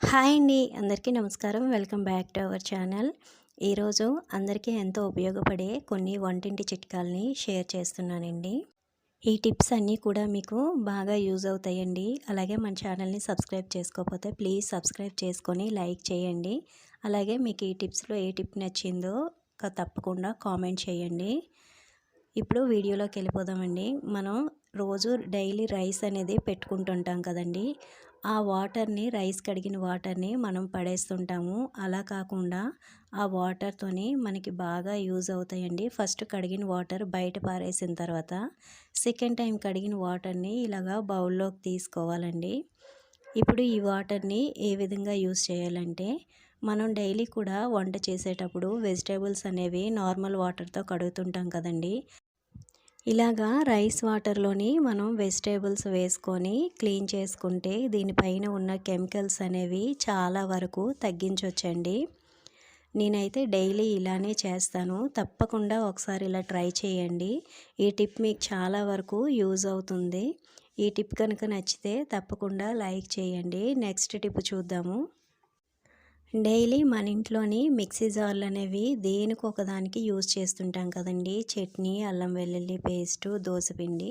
Hi అండి. అందరికీ నమస్కారం. Welcome back to our channel. ఈరోజు అందరికీ ఎంతో ఉపయోగపడే కొన్ని వంటింటి చిట్కాలని షేర్ చేస్తున్నానండి. ఈ టిప్స్ అన్నీ కూడా మీకు బాగా యూజ్ అవుతాయండి. అలాగే మన ఛానల్ని సబ్స్క్రైబ్ చేసుకోకపోతే ప్లీజ్ సబ్స్క్రైబ్ చేసుకొని లైక్ చేయండి. అలాగే మీకు ఈ టిప్స్లో ఏ టిప్ నచ్చిందో తప్పకుండా కామెంట్ చేయండి. ఇప్పుడు వీడియోలోకి వెళ్ళిపోదామండి. మనం రోజు డైలీ రైస్ అనేది పెట్టుకుంటుంటాం కదండి. ఆ వాటర్ని రైస్ కడిగిన వాటర్ని మనం పడేస్తుంటాము. అలా కాకుండా ఆ వాటర్తోని మనకి బాగా యూజ్ అవుతాయండి. ఫస్ట్ కడిగిన వాటర్ బయట పారేసిన తర్వాత సెకండ్ టైం కడిగిన వాటర్ని ఇలాగా బౌల్లోకి తీసుకోవాలండి. ఇప్పుడు ఈ వాటర్ని ఏ విధంగా యూస్ చేయాలంటే మనం డైలీ కూడా వంట చేసేటప్పుడు వెజిటేబుల్స్ అనేవి నార్మల్ వాటర్తో కడుగుతుంటాం కదండి. ఇలాగా రైస్ వాటర్లోని మనం వెజిటేబుల్స్ వేసుకొని క్లీన్ చేసుకుంటే దీనిపైన ఉన్న కెమికల్స్ అనేవి చాలా వరకు తగ్గించవచ్చండి నేనైతే డైలీ ఇలానే చేస్తాను. తప్పకుండా ఒకసారి ఇలా ట్రై చేయండి. ఈ టిప్ మీకు చాలా వరకు యూజ్ అవుతుంది. ఈ టిప్ కనుక నచ్చితే తప్పకుండా లైక్ చేయండి. నెక్స్ట్ టిప్ చూద్దాము. డైలీ మన ఇంట్లోని మిక్సీ జార్లు అనేవి దేనికి ఒకదానికి యూజ్ చేస్తుంటాం కదండి. చట్నీ అల్లం వెల్లుల్లి పేస్టు దోసపిండి.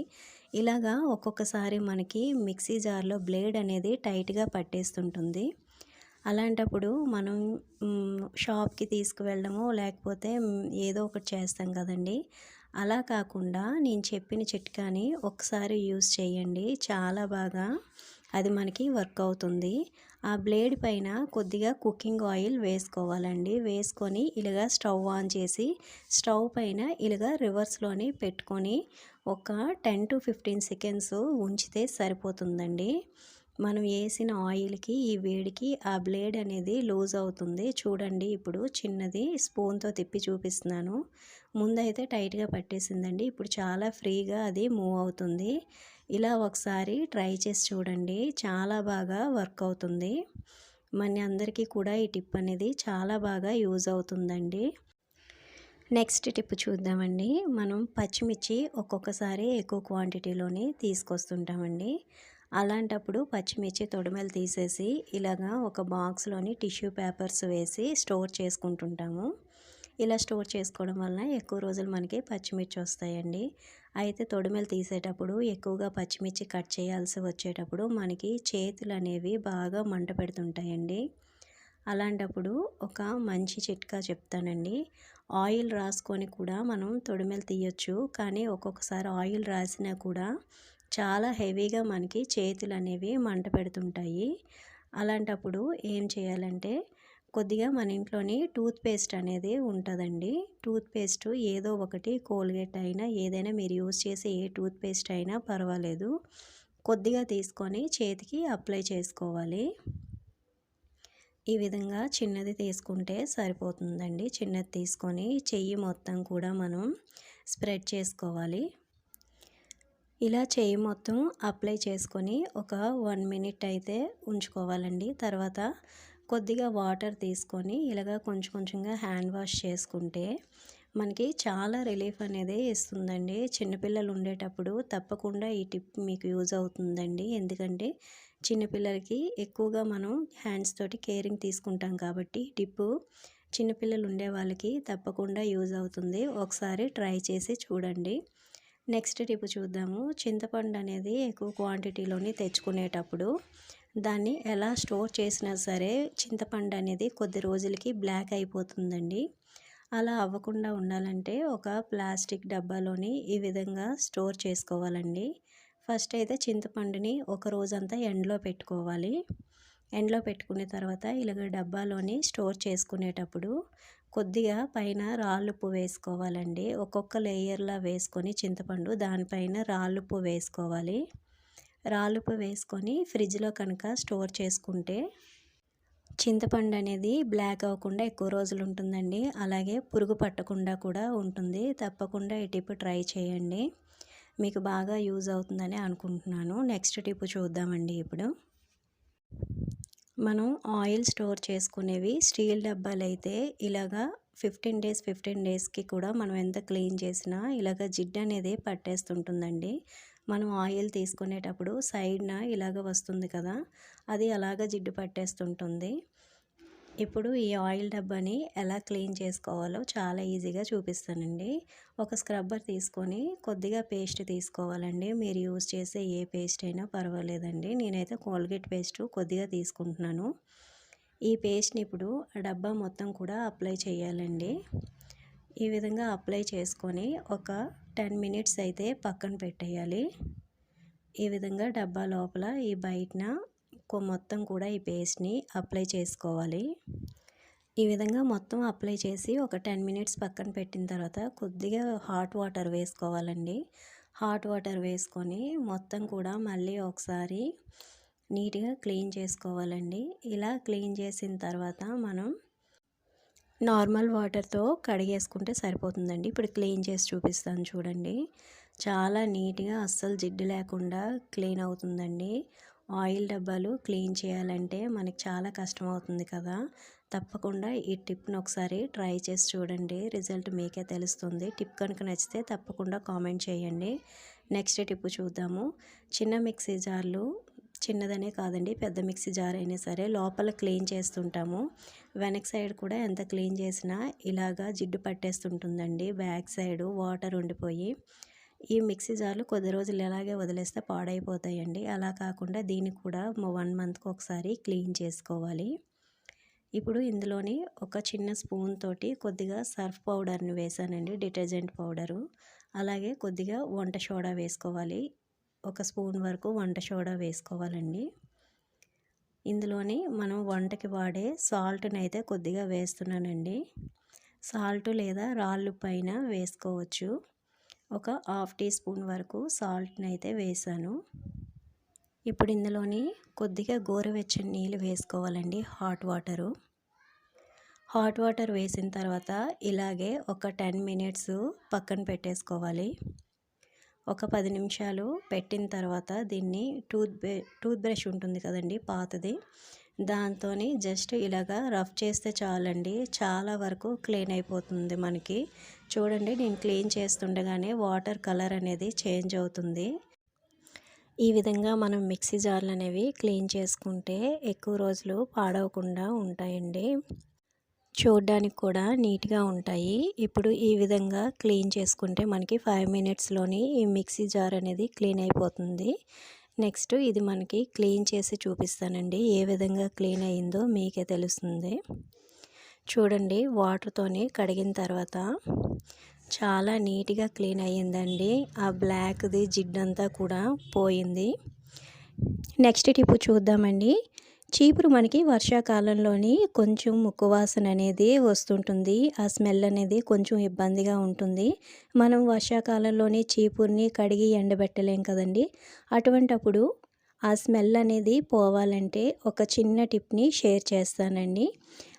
ఇలాగా ఒక్కొక్కసారి మనకి మిక్సీ జార్లో బ్లేడ్ అనేది టైట్గా పట్టేస్తుంటుంది. అలాంటప్పుడు మనం షాప్కి తీసుకువెళ్ళడము లేకపోతే ఏదో ఒకటి చేస్తాం కదండి. అలా కాకుండా నేను చెప్పిన చిట్కాని ఒకసారి యూజ్ చేయండి. చాలా బాగా అది మనకి వర్క్ అవుతుంది. ఆ బ్లేడ్ పైన కొద్దిగా కుకింగ్ ఆయిల్ వేసుకోవాలండి. వేసుకొని ఇలాగా స్టవ్ ఆన్ చేసి స్టవ్ పైన ఇలాగా రివర్స్లోని పెట్టుకొని ఒక టెన్ టు ఫిఫ్టీన్ సెకండ్స్ ఉంచితే సరిపోతుందండి. మనం వేసిన ఆయిల్కి ఈ వేడికి ఆ బ్లేడ్ అనేది లూజ్ అవుతుంది. చూడండి ఇప్పుడు చిన్నది స్పూన్తో తిప్పి చూపిస్తున్నాను. ముందైతే టైట్గా పట్టేసిందండి. ఇప్పుడు చాలా ఫ్రీగా అది మూవ్ అవుతుంది. ఇలా ఒకసారి ట్రై చేసి చూడండి. చాలా బాగా వర్క్ అవుతుంది. మన అందరికీ కూడా ఈ టిప్ అనేది చాలా బాగా యూజ్ అవుతుందండి. నెక్స్ట్ టిప్ చూద్దామండి. మనం పచ్చిమిర్చి ఒక్కొక్కసారి ఎక్కువ క్వాంటిటీలోనే తీసుకొస్తుంటామండి. అలాంటప్పుడు పచ్చిమిర్చి తొడిమెలు తీసేసి ఇలాగా ఒక బాక్స్లోని టిష్యూ పేపర్స్ వేసి స్టోర్ చేసుకుంటుంటాము. ఇలా స్టోర్ చేసుకోవడం వలన ఎక్కువ రోజులు మనకి పచ్చిమిర్చి వస్తాయండి. అయితే తొడిమెలు తీసేటప్పుడు ఎక్కువగా పచ్చిమిర్చి కట్ చేయాల్సి వచ్చేటప్పుడు మనకి చేతులు అనేవి బాగా మంట పెడుతుంటాయండి. అలాంటప్పుడు ఒక మంచి చిట్కా చెప్తానండి. ఆయిల్ రాసుకొని కూడా మనం తొడిమెలు తీయొచ్చు. కానీ ఒక్కొక్కసారి ఆయిల్ రాసినా కూడా చాలా హెవీగా మనకి చేతులు అనేవి మంట పెడుతుంటాయి. అలాంటప్పుడు ఏం చేయాలంటే కొద్దిగా మన ఇంట్లోని టూత్ పేస్ట్ అనేది ఉంటుందండి. టూత్ పేస్ట్ ఏదో ఒకటి కోల్గేట్ అయినా ఏదైనా మీరు యూస్ చేసే ఏ టూత్ పేస్ట్ అయినా పర్వాలేదు. కొద్దిగా తీసుకొని చేతికి అప్లై చేసుకోవాలి. ఈ విధంగా చిన్నది తీసుకుంటే సరిపోతుందండి. చిన్నది తీసుకొని చెయ్యి మొత్తం కూడా మనం స్ప్రెడ్ చేసుకోవాలి. ఇలా చెయ్యి మొత్తం అప్లై చేసుకొని ఒక వన్ మినిట్ అయితే ఉంచుకోవాలండి. తర్వాత కొద్దిగా వాటర్ తీసుకొని ఇలాగ కొంచెం కొంచెంగా హ్యాండ్ వాష్ చేసుకుంటే మనకి చాలా రిలీఫ్ అనేది ఇస్తుందండి. చిన్నపిల్లలు ఉండేటప్పుడు తప్పకుండా ఈ టిప్ మీకు యూజ్ అవుతుందండి. ఎందుకంటే చిన్నపిల్లలకి ఎక్కువగా మనం హ్యాండ్స్ తోటి కేరింగ్ తీసుకుంటాం కాబట్టి టిప్పు చిన్నపిల్లలు ఉండే వాళ్ళకి తప్పకుండా యూజ్ అవుతుంది. ఒకసారి ట్రై చేసి చూడండి. నెక్స్ట్ టిప్ చూద్దాము. చింతపండు అనేది ఎక్కువ క్వాంటిటీలోని తెచ్చుకునేటప్పుడు దాన్ని ఎలా స్టోర్ చేసినా సరే చింతపండు అనేది కొద్ది రోజులకి బ్లాక్ అయిపోతుందండి. అలా అవ్వకుండా ఉండాలంటే ఒక ప్లాస్టిక్ డబ్బాలోని ఈ విధంగా స్టోర్ చేసుకోవాలండి. ఫస్ట్ అయితే చింతపండుని ఒక రోజంతా ఎండలో పెట్టుకోవాలి. ఎండలో పెట్టుకున్న తర్వాత ఇలాగ డబ్బాలోని స్టోర్ చేసుకునేటప్పుడు కొద్దిగా పైన రాళ్ళుప్పు వేసుకోవాలండి. ఒక్కొక్క లేయర్లా వేసుకొని చింతపండు దానిపైన రాళ్ళుప్పు వేసుకోవాలి. రాళ్ళుప్పు వేసుకొని ఫ్రిడ్జ్లో కనుక స్టోర్ చేసుకుంటే చింతపండు అనేది బ్లాక్ అవ్వకుండా ఎక్కువ రోజులు ఉంటుందండి. అలాగే పురుగు పట్టకుండా కూడా ఉంటుంది. తప్పకుండా ఈ టిప్ ట్రై చేయండి. మీకు బాగా యూజ్ అవుతుందని అనుకుంటున్నాను. నెక్స్ట్ టిప్ చూద్దామండి ఇప్పుడు. మనం ఆయిల్ స్టోర్ చేసుకునేవి స్టీల్ డబ్బాలు అయితే ఇలాగా ఫిఫ్టీన్ డేస్ ఫిఫ్టీన్ డేస్కి కూడా మనం ఎంత క్లీన్ చేసినా ఇలాగ జిడ్డు అనేది పట్టేస్తుంటుందండి. మనం ఆయిల్ తీసుకునేటప్పుడు సైడ్న ఇలాగ వస్తుంది కదా అది అలాగ జిడ్డు పట్టేస్తుంటుంది. ఇప్పుడు ఈ ఆయిల్ డబ్బాని ఎలా క్లీన్ చేసుకోవాలో చాలా ఈజీగా చూపిస్తానండి. ఒక స్క్రబ్బర్ తీసుకొని కొద్దిగా పేస్ట్ తీసుకోవాలండి. మీరు యూజ్ చేసే ఏ పేస్ట్ అయినా పర్వాలేదండి. నేనైతే కోల్గేట్ పేస్ట్ కొద్దిగా తీసుకుంటున్నాను. ఈ పేస్ట్ని ఇప్పుడు డబ్బా మొత్తం కూడా అప్లై చేయాలండి. ఈ విధంగా అప్లై చేసుకొని ఒక టెన్ మినిట్స్ అయితే పక్కన పెట్టేయాలి. ఈ విధంగా డబ్బా లోపల ఈ బయటన మొత్తం కూడా ఈ పేస్ట్ని అప్లై చేసుకోవాలి. ఈ విధంగా మొత్తం అప్లై చేసి ఒక టెన్ మినిట్స్ పక్కన పెట్టిన తర్వాత కొద్దిగా హాట్ వాటర్ వేసుకోవాలండి. హాట్ వాటర్ వేసుకొని మొత్తం కూడా మళ్ళీ ఒకసారి నీట్గా క్లీన్ చేసుకోవాలండి. ఇలా క్లీన్ చేసిన తర్వాత మనం నార్మల్ వాటర్తో కడిగేసుకుంటే సరిపోతుందండి. ఇప్పుడు క్లీన్ చేసి చూపిస్తాను చూడండి. చాలా నీట్గా అస్సలు జిడ్డు లేకుండా క్లీన్ అవుతుందండి. ఆయిల్ డబ్బాలు క్లీన్ చేయాలంటే మనకి చాలా కష్టం అవుతుంది కదా. తప్పకుండా ఈ టిప్ని ఒకసారి ట్రై చేసి చూడండి. రిజల్ట్ మీకే తెలుస్తుంది. టిప్ కనుక నచ్చితే తప్పకుండా కామెంట్ చేయండి. నెక్స్ట్ టిప్ చూద్దాము. చిన్న మిక్సీ జార్లు చిన్నదనే కాదండి పెద్ద మిక్సీ జార్ అయినా సరే లోపల క్లీన్ చేస్తుంటాము. వెనక్ సైడ్ కూడా ఎంత క్లీన్ చేసినా ఇలాగా జిడ్డు పట్టేస్తుంటుందండి. బ్యాక్ సైడ్ వాటర్ ఉండిపోయి. ఈ మిక్సీ జార్లు కొద్ది రోజులు ఇలాగే వదిలేస్తే పాడైపోతాయండి. అలా కాకుండా దీన్ని కూడా వన్ మంత్కి ఒకసారి క్లీన్ చేసుకోవాలి. ఇప్పుడు ఇందులోని ఒక చిన్న స్పూన్ తోటి కొద్దిగా సర్ఫ్ పౌడర్ని వేసానండి డిటర్జెంట్ పౌడరు. అలాగే కొద్దిగా వంట సోడా వేసుకోవాలి. ఒక స్పూన్ వరకు వంట సోడా వేసుకోవాలండి. ఇందులోని మనం వంటకి వాడే సాల్ట్ని అయితే కొద్దిగా వేస్తున్నానండి. సాల్ట్ లేదా రాళ్ళు పైన వేసుకోవచ్చు. ఒక హాఫ్ టీ స్పూన్ వరకు సాల్ట్ని అయితే వేసాను. ఇప్పుడు ఇందులోని కొద్దిగా గోరువెచ్చని నీళ్ళు వేసుకోవాలండి హాట్ వాటరు. హాట్ వాటర్ వేసిన తర్వాత ఇలాగే ఒక టెన్ మినిట్స్ పక్కన పెట్టేసుకోవాలి. ఒక పది నిమిషాలు పెట్టిన తర్వాత దీన్ని టూత్ టూత్ బ్రష్ ఉంటుంది కదండి పాతది. దాంతో జస్ట్ ఇలాగా రఫ్ చేస్తే చాలండి. చాలా వరకు క్లీన్ అయిపోతుంది మనకి. చూడండి నేను క్లీన్ చేస్తుండగానే వాటర్ కలర్ అనేది చేంజ్ అవుతుంది. ఈ విధంగా మనం మిక్సీ జార్లు అనేవి క్లీన్ చేసుకుంటే ఎక్కువ రోజులు పాడవకుండా ఉంటాయండి. చూడడానికి కూడా నీట్గా ఉంటాయి. ఇప్పుడు ఈ విధంగా క్లీన్ చేసుకుంటే మనకి ఫైవ్ మినిట్స్లోని ఈ మిక్సీ జార్ అనేది క్లీన్ అయిపోతుంది. నెక్స్ట్ ఇది మనకి క్లీన్ చేసి చూపిస్తానండి. ఏ విధంగా క్లీన్ అయిందో మీకే తెలుస్తుంది. చూడండి వాటర్తోని కడిగిన తర్వాత చాలా నీట్గా క్లీన్ అయ్యిందండి. ఆ బ్లాక్ది జిడ్డంతా కూడా పోయింది. నెక్స్ట్ టిప్పు చూద్దామండి. చీపురు మనకి వర్షాకాలంలోని కొంచెం ముక్కు వాసన అనేది వస్తుంటుంది. ఆ స్మెల్ అనేది కొంచెం ఇబ్బందిగా ఉంటుంది. మనం వర్షాకాలంలోని చీపురుని కడిగి ఎండబెట్టలేం కదండి. అటువంటప్పుడు ఆ స్మెల్ అనేది పోవాలంటే ఒక చిన్న టిప్ని షేర్ చేస్తానండి.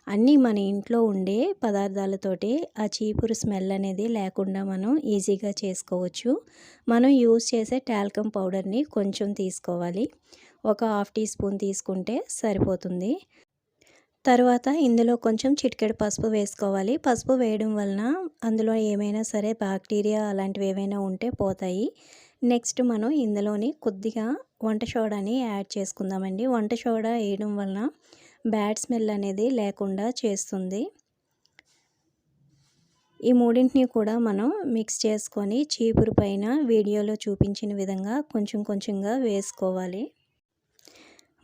అన్నీ మన ఇంట్లో ఉండే పదార్థాలతోటి ఆ చీపురు స్మెల్ అనేది లేకుండా మనం ఈజీగా చేసుకోవచ్చు. మనం యూజ్ చేసే టాల్కమ్ పౌడర్ని కొంచెం తీసుకోవాలి. ఒక హాఫ్ టీ స్పూన్ తీసుకుంటే సరిపోతుంది. తర్వాత ఇందులో కొంచెం చిటికెడు పసుపు వేసుకోవాలి. పసుపు వేయడం వలన అందులో ఏమైనా సరే బ్యాక్టీరియా అలాంటివి ఏమైనా ఉంటే పోతాయి. నెక్స్ట్ మనం ఇందులోని కొద్దిగా వంట సోడాని యాడ్ చేసుకుందామండి. వంట సోడా వేయడం వలన బ్యాడ్ స్మెల్ అనేది లేకుండా చేస్తుంది. ఈ మూడింటిని కూడా మనం మిక్స్ చేసుకొని చీపురు పైన వీడియోలో చూపించిన విధంగా కొంచెం కొంచెంగా వేసుకోవాలి.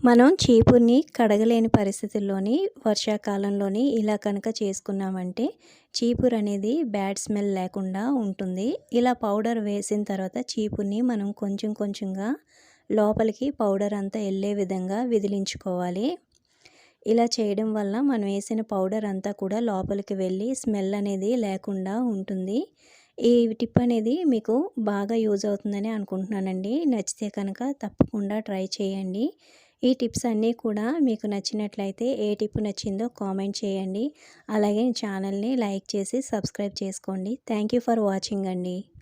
మనం చీపుర్ని కడగలేని పరిస్థితుల్లోని వర్షాకాలంలోని ఇలా కనుక చేసుకున్నామంటే చీపురు అనేది బ్యాడ్ స్మెల్ లేకుండా ఉంటుంది. ఇలా పౌడర్ వేసిన తర్వాత చీపుర్ని మనం కొంచెం కొంచెంగా లోపలికి పౌడర్ అంతా వెళ్ళే విధంగా విదిలించుకోవాలి. ఇలా చేయడం వల్ల మనం వేసిన పౌడర్ అంతా కూడా లోపలికి వెళ్ళి స్మెల్ అనేది లేకుండా ఉంటుంది. ఈ టిప్ అనేది మీకు బాగా యూజ్ అవుతుందని అనుకుంటున్నానండి. నచ్చితే కనుక తప్పకుండా ట్రై చేయండి. ఈ టిప్స్ అన్నీ కూడా మీకు నచ్చినట్లయితే ఏ టిప్ నచ్చిందో కామెంట్ చేయండి. అలాగే ఛానల్ని లైక్ చేసి సబ్స్క్రైబ్ చేసుకోండి. థ్యాంక్ ఫర్ వాచింగ్ అండి.